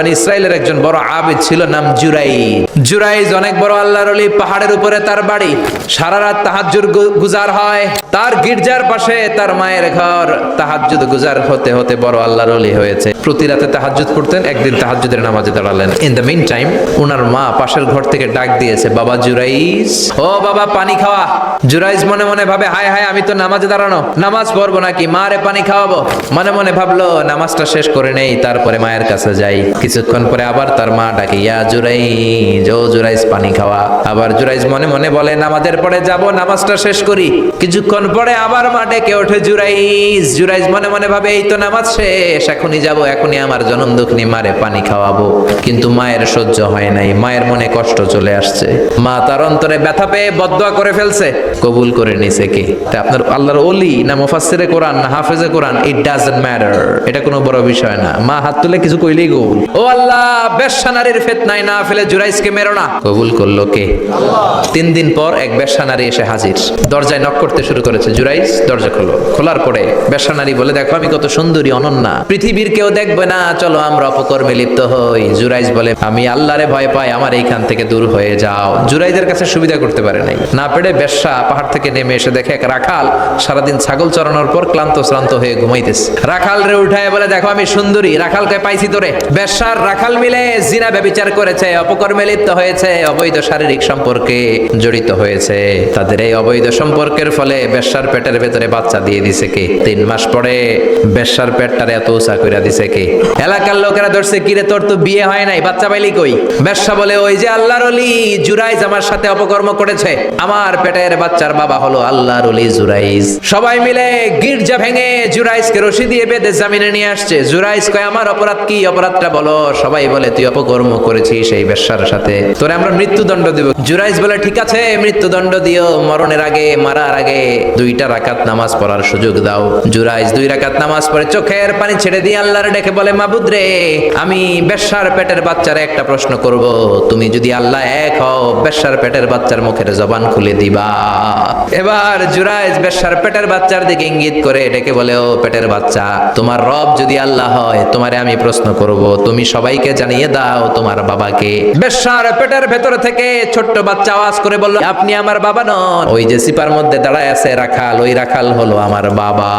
বানি ইসরায়েলের একজন বড় আবেদ ছিল, নাম জুরাই জুরাইজ অনেক বড় আল্লাহর অলি পাহাড়ের উপরে তার বাড়ি। সারা রাত তাহাজ্জুদ গুজার হয়। তার গির্জার পাশে তার মায়ের ঘর। তাহাজ্জুদ গুজার হতে হতে বড় আল্লাহর অলি হয়েছে। প্রতি রাতে তাহাজ্জুদ পড়তেন, একদিন তাহাজ্জুদের নামাজে দাঁড়ালেন। ইন দ্য মিন টাইম ওনার মা পাশের ঘর থেকে ডাক দিয়েছে, বাবা জুরাইজ, ও বাবা, পানি খাওয়া। জুরাইজ মনে মনে ভাবে, হায় হায়, আমি তো নামাজে দাঁড়ানো। নামাজ পড়ব নাকি? মারে পানি খাওয়াবো? মনে মনে ভাবলো, নামাজটা শেষ করে নেই, তারপরে মায়ের কাছে যাই। কিছুক্ষণ পরে আবার তার মা ডাকে, ইয়া জুরাইজ, ও জুরাইজ, পানি খাওয়া। আবার জুরাইজ মনে মনে বলে, নামাজের পরে যাব, নামাজটা শেষ করি। কিছুক্ষণ পরে আবার মা ডেকে ওঠে, জুরাইজ জুরাইজ মনে মনে ভাবে, এই তো নামাজ শেষ, এখনই যাব, এখনই আমার জনম দুঃখনি মারে পানি খাওয়াবো। কিন্তু মায়ের সহ্য হয় নাই, মায়ের মনে কষ্ট চলে আসছে। মা তার অন্তরে ব্যথা পেয়ে বদয়া করে ফেলছে, কবুল করে নিছে কি? তা আপনার আল্লাহর ওলি না মুফাসসিরে কোরআন না হাফেজে কোরআন ইট ডাজন্ট ম্যাটার এটা কোনো বড় বিষয় না। মা হাত তুলে কিছু কইলেই কবুল আল্লাহ বেশ্যা ফেতনায় না ফেলে জুরাইজকে মেরো না। কবুল করল কে? তিন দিন পর এক বেশ্যা নারী এসে হাজির। দরজায় নক করতে শুরু করেছে জুরাইজ দরজা খোলো খোলার পরে বেশ্যা নারী বলে, দেখো, আমি কত সুন্দরী, অনন্যা। পৃথিবীর কেউ দেখবে না, চলো আমরা অপকর্মে লিপ্ত হই। জুরাইজ বলে, আমি আল্লাহরে ভয় পাই, আমার এইখান থেকে দূর হয়ে যাও। জুরাইজের কাছে সুবিধা করতে পারে নাই। না পেরে বেশ্যা পাহাড় থেকে নেমে এসে দেখে এক রাখাল সারাদিন ছাগল চড়ানোর পর ক্লান্ত শ্রান্ত হয়ে ঘুমাইতেছে। রাখাল রে উঠায় বলে, দেখো, আমি সুন্দরী। রাখালকে পাইছি তোরে। বেশ্যার রাখাল মিলে জিনা ব্যবিচার করেছে, অপকর্মে লিপ্ত হয়েছে, অবৈধ শারীরিক সম্পর্কে জড়িত হয়েছে। তাদের এই অবৈধ সম্পর্কের ফলে বেশ্যার পেটের ভেতরে বাচ্চা দিয়ে দিছে কে? তিন মাস পরে বেশ্যার পেটটারে এত উঁচা কইরা দিছে কে? এলাকার লোকেরা ধরছে, কিরে, তোর তো বিয়ে হয় নাই, বাচ্চা পাইলি কই? বেশ্যা বলে, ওই যে আল্লাহর অলি জুরাইজ আমার সাথে অপকর্ম করেছে। আমার পেটের বাচ্চার বাবা হলো আল্লাহর অলি জুরাইজ। সবাই মিলে গির্জা ভেঙে জুরাইজকে রশি দিয়ে বেঁধে জামিনে নিয়ে আসছে। জুরাইজ কয়, আমার অপরাধ কি? অপরাধটা বলো। সবাই বলে, তুই অপকর্ম করেছিস এই বেশ্যার সাথে। তোরে আমরা মৃত্যুদণ্ড দেব। জুরাইজ বলে, ঠিক আছে, মৃত্যুদণ্ড দিও। মরণের আগে, মারার আগে দুইটা রাকাত নামাজ পড়ার সুযোগ দাও। জুরাইজ দুই রাকাত নামাজ পড়ে চোখের পানি ছেড়ে দিয়ে আল্লাহর ডেকে বলে মাবুদ রে আমি বেশ্যার পেটের বাচ্চারে একটা প্রশ্ন করব। তুমি যদি আল্লাহ এক হও বেশ্যার পেটের বাচ্চার মুখের জবান খুলে দিবা। এবার জুরাইজ বেশ্যার পেটের বাচ্চার দিকে ইঙ্গিত করে ডেকে বলে, ও পেটের বাচ্চা, তোমার রব যদি আল্লাহ হয়, তোমারে আমি প্রশ্ন করব। তুমি সবাইকে জানিয়ে দাও তোমার বাবাকে। বেশার পেটের ভেতর থেকে ছোট্ট বাচ্চা আওয়াজ করে বলল আপনি আমার বাবা নন। ওই যে সিপার মধ্যে দাঁড়ায় আছে রাখাল ওই রাখাল হলো আমার বাবা।